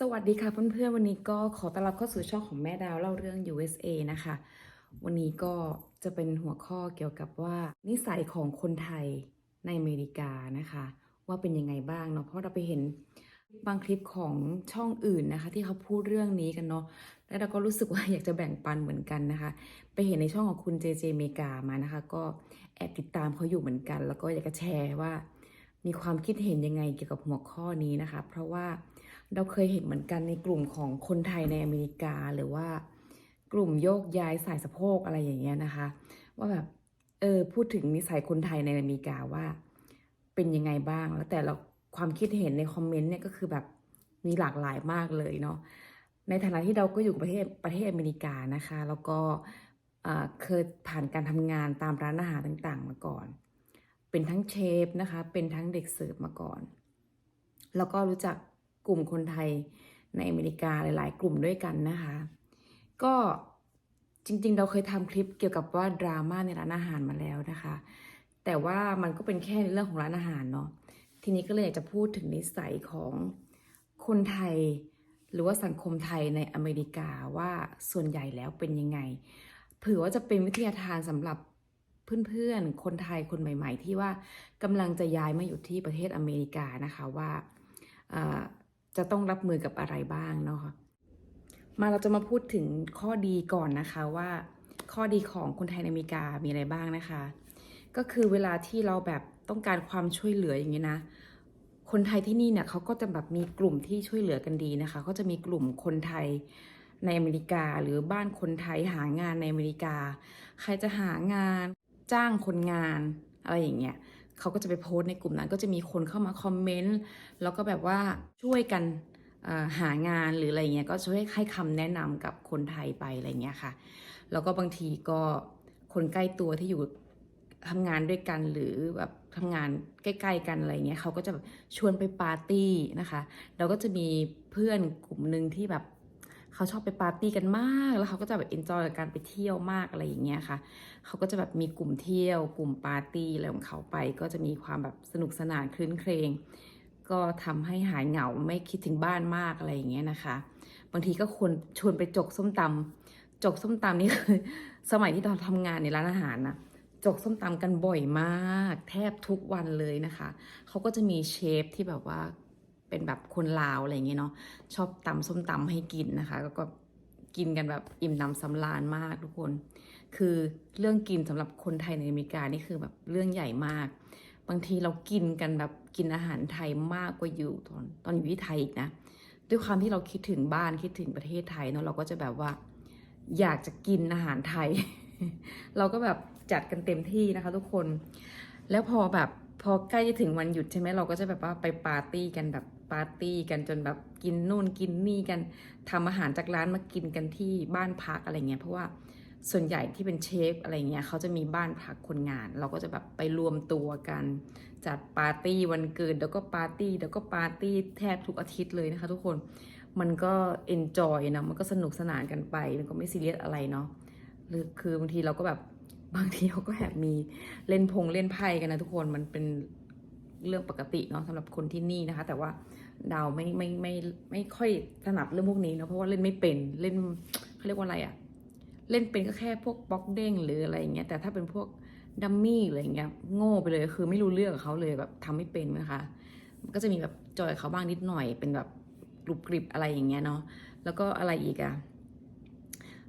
สวัสดีค่ะเพื่อนๆวันนี้ก็ขอต้อนรับเข้าสู่ช่องของแม่ดาวเล่าเรื่อง USA นะคะ วันนี้ก็จะเป็นหัวข้อเกี่ยวกับว่า นิสัยของคนไทยในอเมริกานะคะ ว่าเป็นยังไงบ้างเนาะเพราะเราไปเห็นบางคลิปของช่องอื่นนะคะ ที่เขาพูดเรื่องนี้กันเนาะแล้วเราก็รู้สึกว่าอยากจะแบ่งปันเหมือนกันนะคะ ไปเห็นในช่องของคุณเจเจเมกามานะคะ ก็แอบติดตามเขาอยู่เหมือนกัน แล้วก็อยากจะแชร์ว่า มีความคิดเห็นยังไงเกี่ยวกับหัวข้อนี้นะคะ เพราะว่าเราเคยเห็นเหมือนกันในกลุ่มของคนไทยในอเมริกาหรือว่ากลุ่มโยกย้ายสายสะโพกอะไรอย่างเงี้ยนะคะ ว่าแบบเออพูดถึงนิสัยคนไทยในอเมริกาว่าเป็นยังไงบ้าง แล้วแต่เราความคิดเห็นในคอมเมนต์เนี่ยก็คือแบบมีหลากหลายมากเลยเนาะในฐานะที่เราก็อยู่ประเทศประเทศอเมริกานะคะ แล้วก็เคยผ่านการทำงานตามร้านอาหารต่างๆ มาก่อน เป็นทั้งเชฟนะคะ เป็นทั้งเด็กเสิร์ฟมาก่อน แล้วก็รู้จักกลุ่มคนไทยในอเมริกาหลาย ๆ กลุ่มด้วยกันนะคะ ก็จริง ๆ เราเคยทำคลิปเกี่ยวกับว่าดราม่าในร้านอาหารมาแล้วนะคะ แต่ว่ามันก็เป็นแค่ในเรื่องของร้านอาหารเนาะ ทีนี้ก็เลยอยากจะพูดถึงนิสัยของคนไทยหรือว่าสังคมไทยในอเมริกาว่าส่วนใหญ่แล้วเป็นยังไงเผื่อว่าจะเป็นวิทยาทานสำหรับ เพื่อนๆ คนไทยคนใหม่ ๆ ที่ว่ากำลังจะย้ายมาอยู่ที่ประเทศอเมริกานะคะว่าจะต้องรับมือกับอะไรบ้างเนาะมาเราจะมาพูดถึงข้อดีก่อนนะคะว่าข้อดีของคนไทยในอเมริกามีอะไรบ้างนะคะ ก็คือเวลาที่เราแบบต้องการความช่วยเหลืออย่างนี้นะ คนไทยที่นี่เนี่ยเขาก็จะแบบมีกลุ่มที่ช่วยเหลือกันดีนะคะเขาจะมีกลุ่มคนไทยในอเมริกา หรือบ้านคนไทยหางานในอเมริกา ใครจะหางาน จ้างคนงานอะไรอย่างเงี้ยเขาก็จะไปโพสในกลุ่มนั้น ก็จะมีคนเข้ามาคอมเมนต์แล้วก็แบบว่าช่วยกันหางานหรืออะไรเงี้ยก็ช่วยให้คำแนะนำกับคนไทยไปอะไรเงี้ยค่ะ แล้วก็บางทีก็คนใกล้ตัวที่อยู่ทำงานด้วยกันหรือแบบทำงานใกล้ๆกันอะไรเงี้ยเขาก็จะแบบชวนไปปาร์ตี้นะคะแล้วก็จะมีเพื่อนกลุ่มหนึ่งที่แบบ เขาชอบไปปาร์ตี้กันมาก แล้วเขาก็จะแบบเอนจอยกับการไปเที่ยวมากอะไรอย่างเงี้ยค่ะ เขาก็จะแบบมีกลุ่มเที่ยว กลุ่มปาร์ตี้อะไรของเขาไป ก็จะมีความแบบสนุกสนานคลื้นเครงก็ทำให้หายเหงาไม่คิดถึงบ้านมากอะไรอย่างเงี้ยนะคะ บางทีก็ควรชวนไปจกส้มตำจกส้มตำนี่คือสมัยที่เราทำงานในร้านอาหารนะจกส้มตำกันบ่อยมาก แทบทุกวันเลยนะคะ เขาก็จะมีเชฟที่แบบว่า เป็นแบบคนลาวอะไรอย่างเงี้ยเนาะชอบตำส้มตำให้กินนะคะ แล้วก็กินกันแบบอิ่มหนำสำราญมากทุกคน คือเรื่องกินสำหรับคนไทยในอเมริกานี่คือแบบเรื่องใหญ่มาก บางทีเรากินกันแบบกินอาหารไทยมากกว่าอยู่ตอนตอนอยู่ที่ไทยอีกนะด้วยความที่เราคิดถึงบ้านคิดถึงประเทศไทยเนาะเราก็จะแบบว่า อยากจะกินอาหารไทย เราก็แบบจัดกันเต็มที่นะคะ ทุกคน แล้วพอแบบพอใกล้จะถึงวันหยุดใช่ไหมเราก็จะแบบว่าไปปาร์ตี้กันแบบ ปาร์ตี้กันจนแบบกินนู่นกินนี่กันทำอาหารจากร้านมากินกันที่บ้านพักอะไรเงี้ยเพราะว่าส่วนใหญ่ที่เป็นเชฟอะไรเงี้ยเขาจะมีบ้านพักคนงาน เราก็จะแบบไปรวมตัวกัน จัดปาร์ตี้วันเกิดเดี๋ยวก็ปาร์ตี้เดี๋ยวก็ปาร์ตี้แทบทุกอาทิตย์เลยนะคะทุกคนมันก็เอนจอยนะมันก็สนุกสนานกันไปมันก็ไม่ซีเรียสอะไรเนาะหรือคือบางทีเราก็แบบบางทีเขาก็แอบมีเล่นพงเล่นไพ่กันนะทุกคนมันเป็น เรื่องปกติเนาะสำหรับคนที่นี่นะคะ แต่ว่าดาวไม่ไม่ไม่ไม่ค่อยถนัดเรื่องพวกนี้เนาะเพราะว่าเล่นไม่เป็นเล่นเขาเรียกว่าอะไรอะเล่นเป็นก็แค่พวกบล็อกเด้งหรืออะไรอย่างเงี้ยแต่ถ้าเป็นพวกดัมมี่อะไรอย่างเงี้ยโง่ไปเลยคือไม่รู้เรื่องกับเขาเลยแบบทำไม่เป็นนะคะมันก็จะมีแบบจอยเขาบ้างนิดหน่อยเป็นแบบกรุบกริบอะไรอย่างเงี้ยเนาะแล้วก็อะไรอีกอะ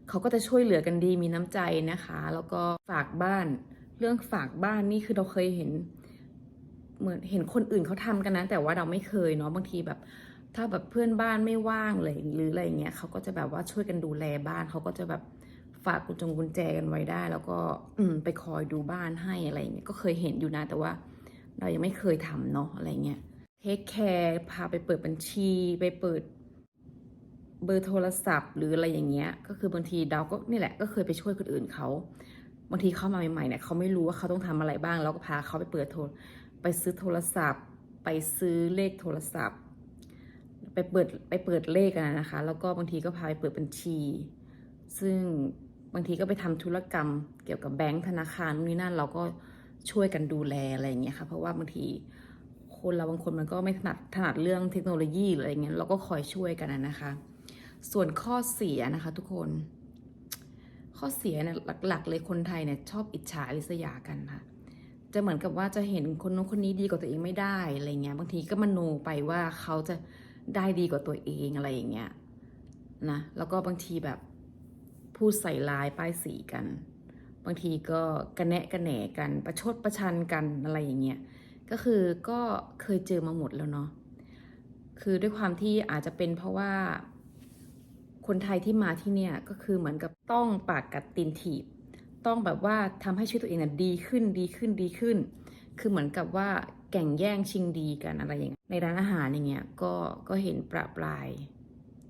เขาก็จะช่วยเหลือกันดีมีน้ำใจนะคะ แล้วก็ฝากบ้าน เรื่องฝากบ้านนี่คือเราเคยเห็น เหมือนเห็นคนอื่นเขาทำกันนะ แต่ว่าเราไม่เคยเนาะบางทีแบบ ถ้าแบบเพื่อนบ้านไม่ว่างเลยหรืออะไรเงี้ยเขาก็จะแบบว่าช่วยกันดูแลบ้านเขาก็จะแบบฝากกุญจงกุญแจกันไว้ได้ แล้วก็อืไปคอยดูบ้านให้อะไรเงี้ยก็เคยเห็นอยู่นะ แต่ว่า เรายังไม่เคยทำเนาะอะไรเงี้ยเทคแคร์พาไปเปิดบัญชีไปเปิดเบอร์โทรศัพท์ หรืออะไรอย่างเงี้ย ก็คือบางทีเราก็นี่แหละก็เคยไปช่วยคนอื่นเขาบางทีเข้ามาใหม่ๆเนี่ยเขาไม่รู้ว่าเขาต้องทำอะไรบ้างเราก็พาเขาไปเปิดโทร ไปซื้อโทรศัพท์ ไปซื้อเลขโทรศัพท์ ไปเปิดไปเปิดเลขกันนะคะ แล้วก็บางทีก็พาไปเปิดบัญชี ซึ่งบางทีก็ไปทำธุรกรรมเกี่ยวกับแบงก์ธนาคารนู่นนี่นั่นเราก็ช่วยกันดูแลอะไรอย่างเงี้ยค่ะเพราะว่าบางทีคนเราบางคนมันก็ไม่ถนัดถนัดเรื่องเทคโนโลยีหรืออะไรเงี้ยเราก็คอยช่วยกันนะนะคะ ส่วนข้อเสียนะคะทุกคน ข้อเสียเนี่ยหลักๆ เลยคนไทยเนี่ยชอบอิจฉาริษยากันค่ะ จะเหมือนกับว่าจะเห็นคนนู้นคนนี้ดีกว่าตัวเองไม่ได้อะไรเงี้ยบางทีก็มโนไปว่าเขาจะได้ดีกว่าตัวเองอะไรอย่างเงี้ยนะแล้วก็บางทีแบบพูดใส่ลายป้ายสีกัน บางทีก็กระแนะกระแหนกัน ประชดประชันกันอะไรอย่างเงี้ยก็คือก็เคยเจอมาหมดแล้วเนาะคือด้วยความที่อาจจะเป็นเพราะว่าคนไทยที่มาที่เนี่ยก็คือเหมือนกับต้องปากกัดตีนถีบ ต้องแบบว่าทำให้ชีวิตตัวเองน่ะดีขึ้นดีขึ้นดีขึ้น คือเหมือนกับว่าแก่งแย่งชิงดีกันอะไรอย่างเงี้ยในร้านอาหารอย่างเงี้ยก็ก็เห็นประปราย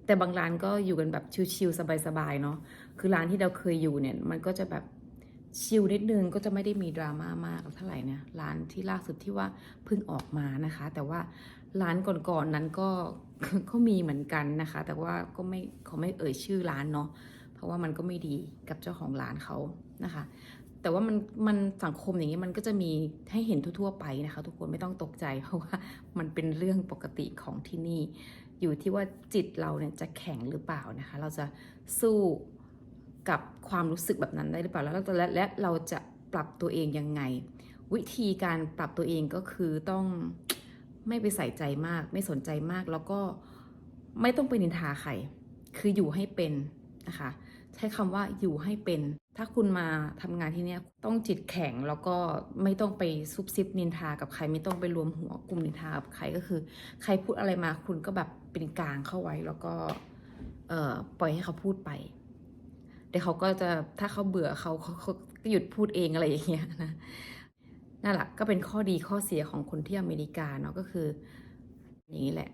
แต่บางร้านก็อยู่กันแบบชิลๆสบายๆเนาะคือร้านที่เราเคยอยู่เนี่ยมันก็จะแบบชิลนิดนึงก็จะไม่ได้มีดราม่ามากเท่าไหร่นี่ยร้านที่ล่าสุดที่ว่าเพิ่งออกมานะคะ แต่ว่าร้านก่อนๆนั้นก็ก็มีเหมือนกันนะคะ แต่ว่าก็ไม่เขาไม่เอ่ยชื่อร้านเนาะเพราะว่ามันก็ไม่ดีกับเจ้าของร้านเขา นะคะ แต่ว่ามันมันสังคมอย่างนี้มันก็จะมีให้เห็นทั่วๆไปนะคะ ทุกคนไม่ต้องตกใจเพราะว่ามันเป็นเรื่องปกติของที่นี่ อยู่ที่ว่าจิตเราเนี่ยจะแข็งหรือเปล่านะคะ เราจะสู้กับความรู้สึกแบบนั้นได้หรือเปล่าแล้วและและเราจะปรับตัวเองยังไง วิธีการปรับตัวเองก็คือต้องไม่ไปใส่ใจมาก ไม่สนใจมากแล้วก็ไม่ต้องไปนินทาใคร คืออยู่ให้เป็นนะคะ ใช้คำว่าอยู่ให้เป็น ถ้าคุณมาทำงานที่เนี่ต้องจิตแข็งแล้วก็ไม่ต้องไปซุบซิบนินทากับใครไม่ต้องไปรวมหัวกลุ่มนินทากับใครก็คือ ใครพูดอะไรมาคุณก็แบบเป็นกลางเข้าไว้แล้วก็เปล่อยให้เขาพูดไปเดี๋ยวเขาก็จะถ้าเขาเบื่อเขาเขาเขาก็หยุดพูดเองอะไรอย่างเงี้ยนะนั่นแหละก็เป็นข้อดีข้อเสียของคนที่อเมริกาเนาะก็คืออย่างนี้แหละ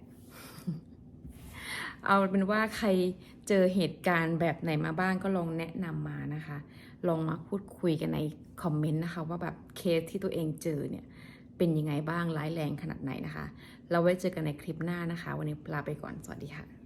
เอาเป็นว่าใครเจอเหตุการณ์แบบไหนมาบ้างก็ลองแนะนำมานะคะ ลองมาพูดคุยกันในคอมเมนต์นะคะ ว่าแบบเคสที่ตัวเองเจอเนี่ยเป็นยังไงบ้างร้ายแรงขนาดไหนนะคะ เราไว้เจอกันในคลิปหน้านะคะ วันนี้ลาไปก่อนสวัสดีค่ะ